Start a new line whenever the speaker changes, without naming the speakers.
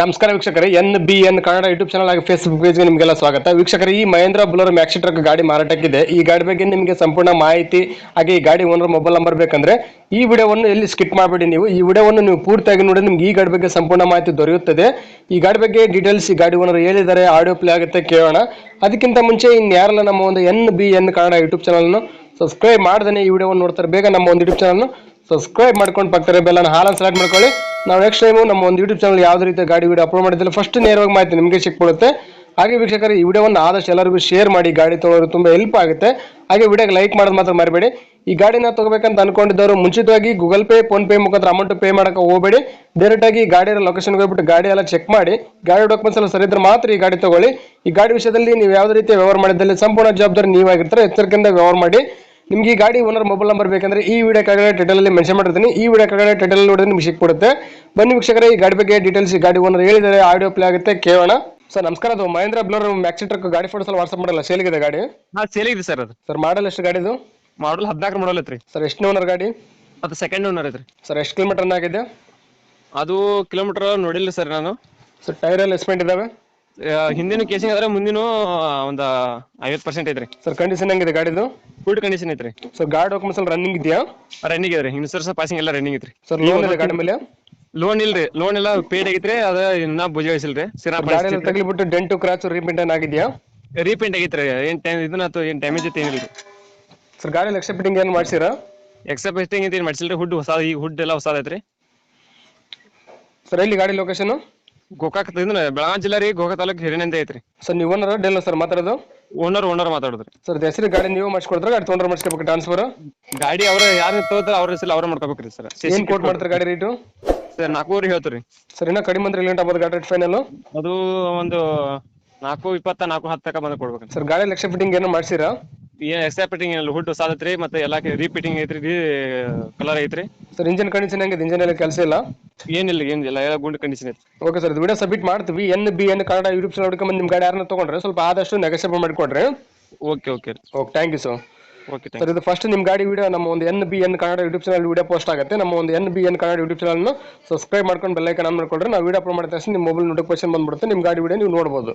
ನಮಸ್ಕಾರ ವೀಕ್ಷಕರೇ, N B N Kannada YouTube channel ಹಾಗೂ ಫೇಸ್ಬುಕ್ ಪೇಜ್ಗೆ ನಿಮಗೆಲ್ಲ ಸ್ವಾಗತ. ವೀಕ್ಷಕರ, ಈ ಮಹೇಂದ್ರ ಬುಲರ್ ಮ್ಯಾಕ್ಸಿ ಟ್ರಕ್ ಗಾಡಿ ಮಾರಾಟಕ್ಕಿದೆ. ಈ ಗಾಡಿ ಬಗ್ಗೆ ನಿಮಗೆ ಸಂಪೂರ್ಣ ಮಾಹಿತಿ ಹಾಗೆ ಈ ಗಾಡಿ ಓನರ್ ಮೊಬೈಲ್ ನಂಬರ್ ಬೇಕಂದ್ರೆ ಈ ವಿಡಿಯೋವನ್ನು ಎಲ್ಲಿ ಸ್ಕಿಪ್ ಮಾಡಬೇಡಿ ನೀವು. ಈ ವಿಡಿಯೋವನ್ನು ನೀವು ಪೂರ್ತಿಯಾಗಿ ನೋಡಿ, ನಿಮ್ಗೆ ಈ ಗಾಡಿ ಬಗ್ಗೆ ಸಂಪೂರ್ಣ ಮಾಹಿತಿ ದೊರೆಯುತ್ತದೆ. ಈ ಗಾಡಿ ಬಗ್ಗೆ ಡೀಟೇಲ್ಸ್ ಈ ಗಾಡಿ ಓನರ್ ಹೇಳಿದ್ದಾರೆ. ಆಡಿಯೋ ಪ್ಲೇ ಆಗುತ್ತೆ, ಕೇಳೋಣ. ಅದಕ್ಕಿಂತ ಮುಂಚೆ ಇನ್ಯಾರಲ್ಲ ನಮ್ಮ ಒಂದು N B N Kannada YouTube ಚಾನಲ್ನ ಸಬ್ಸ್ಕ್ರೈಬ್ ಮಾಡ್ದೇ ಈ ವಿಡಿಯೋವನ್ನು ನೋಡ್ತಾರೆ, ಬೇಗ ನಮ್ಮ ಒಂದು ಯೂಟ್ಯೂಬ್ ಚಾನಲ್ನ ಸಬ್ಸ್ಕ್ರೈಬ್ ಮಾಡ್ಕೊಂಡು ಪಕ್ಕದ ಬೆಲ್ಲನ ಹಾಲನ್ನು ಸೆಲೆಕ್ಟ್ ಮಾಡ್ಕೊಳ್ಳಿ. ನಾವು ನೆಕ್ಸ್ಟ್ ಟೈಮು ನಮ್ಮ ಒಂದು ಯೂಟ್ಯೂಬ್ ಚಾನಲ್ ಯಾವುದೇ ರೀತಿಯ ಗಾಡಿ ವೀಡಿಯೋ ಅಪ್ಲೋಡ್ ಮಾಡಿದ್ರೆ ಫಸ್ಟ್ ನೇರವಾಗಿ ಮಾಹಿತಿ ನಿಮಗೆ ಸಿಕ್ಬಿಡುತ್ತೆ. ಹಾಗೆ ವೀಕ್ಷಕರು, ಈ ವಿಡಿಯೋವನ್ನು ಆದಷ್ಟು ಎಲ್ಲರಿಗೂ ಶೇರ್ ಮಾಡಿ, ಗಾಡಿ ತೊಗೊಳೋರು ತುಂಬ ಹೆಲ್ಪ್ ಆಗುತ್ತೆ. ಹಾಗೆ ವಿಡಿಯೋಗೆ ಲೈಕ್ ಮಾಡೋದು ಮಾತ್ರ ಮರಿಬೇಡಿ. ಈ ಗಾಡಿನ ತಗೋಬೇಕಂತ ಅನ್ಕೊಂಡಿದ್ದವರು, ಮುಂಚಿತವಾಗಿ ಗೂಗಲ್ ಪೇ ಫೋನ್ ಪೇ ಮುಖಾಂತರ ಅಮೌಂಟ್ ಪೇ ಮಾಡೋಕೆ ಹೋಗಬೇಡಿ. ಡೈರೆಕ್ಟಾಗಿ ಗಾಡಿಯ ಲೊಕೇಶನ್ಗೆ ಹೋಗ್ಬಿಟ್ಟು ಗಾಡಿ ಎಲ್ಲ ಚೆಕ್ ಮಾಡಿ, ಗಾಡಿ ಡಾಕ್ಯುಮೆಂಟ್ಸ್ ಎಲ್ಲ ಸರಿ ಇದ್ರೆ ಮಾತ್ರ ಈ ಗಾಡಿ ತಗೊಳ್ಳಿ. ಈ ಗಾಡಿ ವಿಷಯದಲ್ಲಿ ನೀವು ಯಾವುದೇ ರೀತಿಯ ವ್ಯವಹಾರ ಮಾಡಿದಲ್ಲಿ ಸಂಪೂರ್ಣ ಜವಾಬ್ದಾರಿ ನೀವಾಗಿರ್ತಾರೆ. ಎಚ್ಚರಿಕೆಯಿಂದ ವ್ಯವಹಾರ ಮಾಡಿ. ನಿಮ್ಗೆ ಈ ಗಾಡಿ ಓನರ್ ಮೊಬೈಲ್ ನಂಬರ್ ಬೇಕಂದ್ರೆ ಈ ವಿಡಿಯೋ ಕೆಳಗಡೆ ಟೈಟಲ್ ಅಲ್ಲಿ ಮೆನ್ಷನ್ ಮಾಡಿರ್ತೀನಿ. ಈ ವಿಡಿಯೋ ಕೆಳಗಡೆ ಟೈಟಲ್ ನೋಡಿದ್ರೆ ನಿಮ್ಗೆ ಸಿಕ್ಬಿಡುತ್ತೆ. ಬನ್ನಿ ವೀಕ್ಷಕರೇ ಈ ಗಾಡಿ ಬಗ್ಗೆ ಡೀಟೇಲ್ಸ್ ಈ ಗಾಡಿ ಓನರ್ ಹೇಳಿದರೆ ಆಡಿಯೋ ಪ್ಲೇ ಆಗುತ್ತೆ. ಕೇಳೋಣ. ಸರ್ ನಮಸ್ಕಾರ ಅದು ಮಹೇಂದ್ರ ಬ್ಲೋರ್ ಮ್ಯಾಕ್ಸಿ ಟ್ರಕ್ ಗಾಡಿ ಫೋಟೋಸ್ ಎಲ್ಲ ವಾಟ್ಸಪ್ ಮಾಡಲ್ಲ? ಇದೆ ಗಾಡಿ?
ಹಾ ಇದೆ ಸರ್ ಅದು.
ಸರ್ ಮಾಡಲ್ ಎಷ್ಟು ಗಾಡಿದು?
ಮಾಡಲ್ ಹದಿನಾಲ್ಕು ಮಾಡಲ್ ಐತ್ರಿ.
ಸರ್ ಎಷ್ಟು ಓನರ್ ಗಾಡಿ?
ಅದು ಸೆಕೆಂಡ್ ಓನರ್ ಐತ್ರಿ.
ಸರ್ ಎಷ್ಟು ಕಿಲೋಮೀಟರ್ ಆಗಿದೆ?
ಅದು ಕಿಲೋಮೀಟರ್ ನೋಡಿಲ್ಲ ಸರ್ ನಾನು.
ಸರ್ ಟೈರ್ ಎಲ್ಲ ಎಸ್ಪೆಂಟ್ ಇದಾವೆ?
ಹಿಂದಿನ ಕೇಸಿಂಗ್ ಆದ್ರೆ ಮುಂದಿನ ಒಂದ ಐವತ್ ಪರ್ಸೆಂಟ್ ಐತ್ರಿ.
ಸರ್ ಕಂಡೀಷನ್ ಹೆಂಗಿದೆ ಗಾಡಿದು?
ಗುಡ್ ಕಂಡೀಷನ್ ಐತ್ರಿ.
ಸರ್ ಗಾಡಿ ಡಾಕ್ಯುಮೆಂಟ್ಸ್ ಎಲ್ಲ ರನ್ನಿಂಗ್ ಇದೆಯಾ?
ರನ್ನಿಂಗ್ ಐತ್ರಿ ಇನ್ಸೂರೆನ್ಸ್ ಪಾಸಿಂಗ್ ಎಲ್ಲ ರನ್ನಿಂಗ್ ಐತ್ರಿ.
ಸರ್ ಲೋನ್ ಇದೆ ಗಾಡಿ ಮೇಲೆ?
ಲೋನ್ ಇಲ್ರಿ. ಲೋನ್ ಎಲ್ಲ ಪೇಡ್ ಆಗೈತ್ರಿ. ಅದ ಇನ್ನ ಬುಜಾಯಿಸಿಲ್ರಿ ಸಿರಾ
ಗಾಡಿ ಎಲ್ಲ ತಗಲಿಬಿಟ್ಟು ಡೆಂಟು ಕ್ರಾಚ್ ರೀಪೇಂಟ್ ಆಗಿದ್ಯಾ?
ರೀಪೇಂಟ್ ಆಗೈತ್ರಿ. ಏನ್ ಟೈಮ್ ಇದನ್ನ ಏನ್ ಡ್ಯಾಮೇಜ್ ಐತಿ ಏನಿಲ್ರಿ.
ಸರ್ ಗಾಡಿ ಲಕ್ಷ ಫಿಟ್ಟಿಂಗ್ ಏನ್ ಮಾಡ್ಸಿರಾ?
ಎಕ್ಸ್ಟ್ರಾ ಫಿಟ್ಟಿಂಗ್ ಐತಿ ಮಾಡ್ಸಿಲ್ರಿ. ಹುಡ್ ಹೊಸ ಈ ಹುಡ್ ಎಲ್ಲ ಹೊಸದ ಐತ್ರಿ.
ಸರ್ ಎಲ್ಲಿ ಗಾಡಿ ಲೊಕೇಶನ್
ಗೋಕಾಕ್ ಇದ್ರ ಬೆಳಗಾವಿ ಜಿಲ್ಲಾ ರೀ ಗೋಕಾಕ್ ತಾಲೂಕ್ ಹಿರಿನಂತೆ ಐತ್ರಿ.
ಸರ್ ನೀವು ಓನರ್ ಡೆಲ್ಲ ಸರ್ ಮಾತಾಡೋದು?
ಓನರ್ ಓನರ್ ಮಾತಾಡೋದ್ರಿ
ಸರ್ ಹೆಸರು ಗಾಡಿ ನೀವು ಮಾಡಿಸ್ಕೊಡ್ತಾರೆ ಗಾಡಿ ತೊಗೊಂಡ್ರೆ ಮಾಡಿಸ್ಕೋಬೇಕು ಟ್ರಾನ್ಸ್ಫರ್
ಗಾಡಿ ಅವ್ರ ಯಾರು ತಗೋತಾರ ಅವ್ರ ಹೆಸರು ಅವ್ರ ಮಾಡ್ಕೋಬೇಕ್ರಿ ಸರ್.
ಏನ್ ಕೋಟ್ ಮಾಡ್ತಾರೆ ಗಾಡಿ ರೇಟು
ಸರ್ ನಾಲ್ಕೂವರೆ ಹೇಳ್ತೀರಿ
ಸರ್ ಇನ್ನೂ ಕಡಿಮೆ ಅಂದ್ರೆ ಲೇಟ್ ಆಗ್ಬೋದು ಗಾಡಿ ರೇಟ್ ಫೈನಲ್
ಅದು ಒಂದು ನಾಲ್ಕು ಇಪ್ಪತ್ತ ನಾಲ್ಕು ಹತ್ತಕ ಬಂದು ಕೊಡ್ಬೇಕು
ಸರ್ ಗಾಡಿ ಲಕ್ಷ ಫಿಟ್ಟಿಂಗ್ ಏನೋ ಮಾಡ್ಸಿರಾ?
ಏನ್ ಎಕ್ಸ್ಟ್ರಾ ಫಿಟ್ಟಿಂಗ್ ಏನಿಲ್ಲ ಹುಡ್ ಸಾದತ್ರಿ ಮತ್ತೆ ಎಲ್ಲಾ ರೀಫಿಟ್ಟಿಂಗ್ ಐತ್ರಿ ಕಲರ್ ಐತ್ರಿ.
ಸರ್ ಇಂಜಿನ್ ಕಂಡೀಷನ್ ಹೆಂಗಿದೆ? ಇಂಜಿನ್ ಎಲ್ಲ ಕೆಲಸ ಇಲ್ಲ?
ಏನಿಲ್ಲ ಏನಿಲ್ಲ ಎಲ್ಲ ಗುಂಡ್ ಕಂಡೀಷನ್ ಐತಿ
ಓಕೆ ಸರ್ ಇದು ವಿಡಿಯೋ ಸಬ್ಮಿಟ್ ಮಾಡ್ತೀವಿ. N B N Kannada YouTube channel ಹುಡ್ಕೊಂಡ್ ನಿಮ್ಮ ಗಾಡಿ ಯಾರನ್ನ ತಗೊಂಡ್ರೆ ಸ್ವಲ್ಪ ಆದಷ್ಟು ನೆಗೋಸಿಯೇಟ್ ಮಾಡಿಕೊಡ್ರಿ.
Okay okay
okay thank you sir
okay
sir ಇದು ಫಸ್ಟ್ ನಿಮ್ಮ ಗಾಡಿ ವಿಡಿಯೋ ನಮ್ಮ ಒಂದು N B N Kannada YouTube channel video post ಆಗುತ್ತೆ. ನಮ್ಮ ಒಂದು N B N Kannada YouTube ಚಾನಲ್ನ ಸಬ್ಸ್ಕ್ರೈಬ್ ಮಾಡ್ಕೊಂಡು ಬೆಲ್ಲೈಕನ್ ಆನ್ ಮಾಡ್ಕೊಂಡ್ರೆ ನಾವು ವಿಡಿಯೋ ಅಪ್ಲೋಡ್ ಮಾಡಿದ ತಕ್ಷಣ ನಿಮ್ಮ ಮೊಬೈಲ್ ನೋಟಿಫಿಕೇಶನ್ ಬಂದ್ಬಿಡುತ್ತೆ. ನಿಮ್ಮ ಗಾಡಿ ವಿಡಿಯೋ ನೀವು ನೋಡ್ಬೋದು.